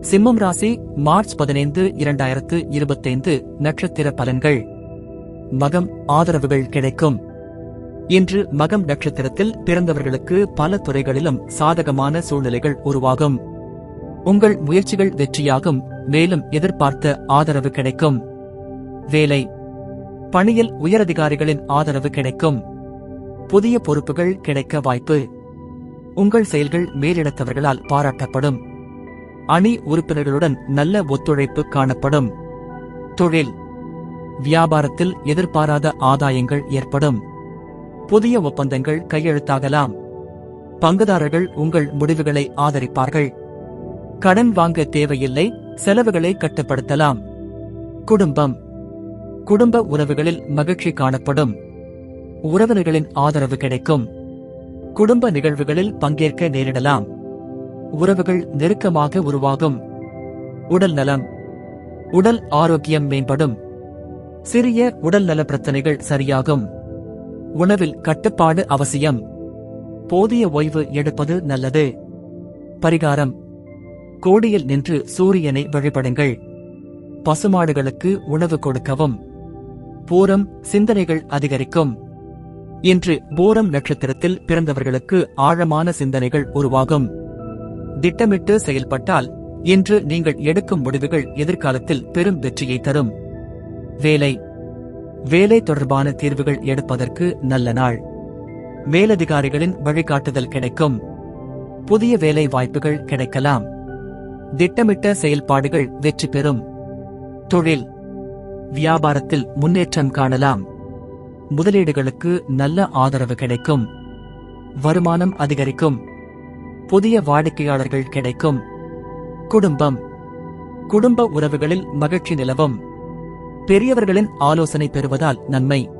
சிம்மம் ராசி மார்ச் பதினைந்து இரண்டாயிரத்து இருபத்தைந்து நட்சத்திர பலன்கள். மகம் ஆதரவுகள் கிடைக்கும். இன்று மகம் நட்சத்திரத்தில் பிறந்தவர்களுக்கு பல துறைகளிலும் சாதகமான சூழ்நிலைகள் உருவாகும். உங்கள் முயற்சிகள் வெற்றியாகும் மேலும் எதிர்பார்த்த ஆதரவு கிடைக்கும். வேலை. பணியில் உயரதிகாரிகளின் ஆதரவு கிடைக்கும். புதிய பொறுப்புகள் கிடைக்க வாய்ப்பு. உங்கள் செயல்கள் மேலிடத்தவர்களால் பாராட்டப்படும். அணி உறுப்பினர்களுடன் நல்ல ஒத்துழைப்பு காணப்படும். தொழில். வியாபாரத்தில் எதிர்பாராத ஆதாயங்கள் ஏற்படும். புதிய ஒப்பந்தங்கள் கையெழுத்தாகலாம். பங்குதாரர்கள் உங்கள் முடிவுகளை ஆதரிப்பார்கள். கடன் வாங்க தேவையில்லை செலவுகளை கட்டுப்படுத்தலாம். குடும்பம். குடும்ப உறவுகளில் மகிழ்ச்சி காணப்படும். உறவினர்களின் ஆதரவு கிடைக்கும். குடும்ப நிகழ்வுகளில் பங்கேற்க நேரிடலாம். உறவுகள் நெருக்கமாக உருவாகும். உடல் நலம். உடல் ஆரோக்கியம் மேம்படும். சிறிய உடல் நல பிரச்சனைகள் சரியாகும். உணவில் கட்டுப்பாடு அவசியம். போதிய ஓய்வு எடுப்பது நல்லது. பரிகாரம். கோடியில் நின்று சூரியனை வழிபடுங்கள். பசுமாடுகளுக்கு உணவு கொடுக்கவும். பூரம் சிந்தனைகள் அதிகரிக்கும். இன்று பூரம் நட்சத்திரத்தில் பிறந்தவர்களுக்கு ஆழமான சிந்தனைகள் உருவாகும். திட்டமிட்டு செயல்பட்டால் இன்று நீங்கள் எடுக்கும் முடிவுகள் எதிர்காலத்தில் பெரும் வெற்றியை தரும். வேலை. வேலை தொடர்பான தீர்வுகள் எடுப்பதற்கு நல்ல நாள். மேலதிகாரிகளின் வழிகாட்டுதல் கிடைக்கும். புதிய வேலை வாய்ப்புகள் கிடைக்கலாம். திட்டமிட்ட செயல்பாடுகள் வெற்றி பெறும். தொழில். வியாபாரத்தில் முன்னேற்றம் காணலாம். முதலீடுகளுக்கு நல்ல ஆதரவு கிடைக்கும். வருமானம் அதிகரிக்கும். புதிய வாடிக்கையாளர்கள் கிடைக்கும். குடும்பம். குடும்ப உறவுகளில் மகிழ்ச்சி நிலவும். பெரியவர்களின் ஆலோசனை பெறுவதால் நன்மை.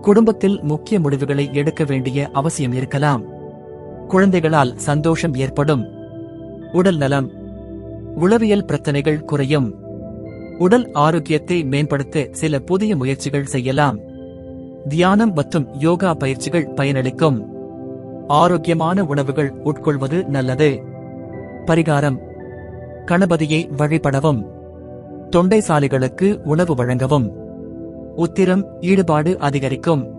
குடும்பத்தில் முக்கிய முடிவுகளை எடுக்க வேண்டிய அவசியம் இருக்கலாம். குழந்தைகளால் சந்தோஷம் ஏற்படும். உடல் நலம். உளவியல் பிரச்சனைகள் குறையும். உடல் ஆரோக்கியத்தை மேம்படுத்த சில புதிய முயற்சிகள் செய்யலாம். தியானம் மற்றும் யோகா பயிற்சிகள் பயனளிக்கும். ஆரோக்கியமான உணவுகள் உட்கொள்வது நல்லது. பரிகாரம். கணபதியை வழிபடவும். தொண்டைசாலிகளுக்கு உணவு வழங்கவும். உத்திரம் ஈடுபாடு அதிகரிக்கும்.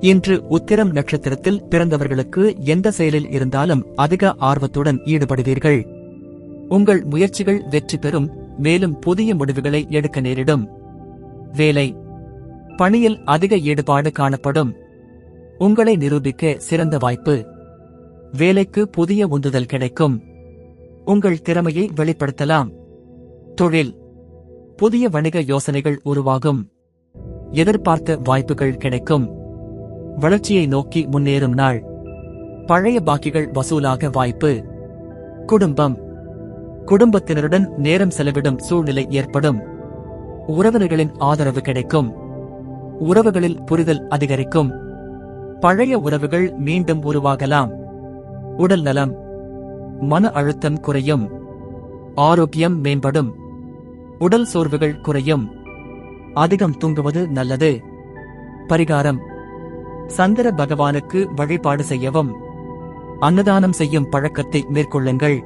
இன்று உத்திரம் நட்சத்திரத்தில் பிறந்தவர்களுக்கு எந்த செயலில் இருந்தாலும் அதிக ஆர்வத்துடன் ஈடுபடுவீர்கள். உங்கள் முயற்சிகள் வெற்றி பெறும் மேலும் புதிய முடிவுகளை எடுக்க நேரிடும். வேலை. பணியில் அதிக ஈடுபாடு காணப்படும். உங்களை நிரூபிக்க சிறந்த வாய்ப்பு. வேலைக்கு புதிய உந்துதல் கிடைக்கும். உங்கள் திறமையை வெளிப்படுத்தலாம். தொழில். புதிய வணிக யோசனைகள் உருவாகும். எதிர்பார்த்த வாய்ப்புகள் கிடைக்கும். வளர்ச்சியை நோக்கி முன்னேறும் நாள். பழைய பாக்கிகள் வசூலாக வாய்ப்பு. குடும்பம். குடும்பத்தினருடன் நேரம் செலவிடும் சூழ்நிலை ஏற்படும். உறவினர்களின் ஆதரவு கிடைக்கும். உறவுகளில் புரிதல் அதிகரிக்கும். பழைய உறவுகள் மீண்டும் உருவாகலாம். உடல் நலம். மன அழுத்தம் குறையும். ஆரோக்கியம் மேம்படும். உடல் சோர்வுகள் குறையும். அதிகம் தூங்குவது நல்லது. பரிகாரம். சந்திர பகவானுக்கு வழிபாடு செய்யவும். அன்னதானம் செய்யும் பழக்கத்தை மேற்கொள்ளுங்கள்.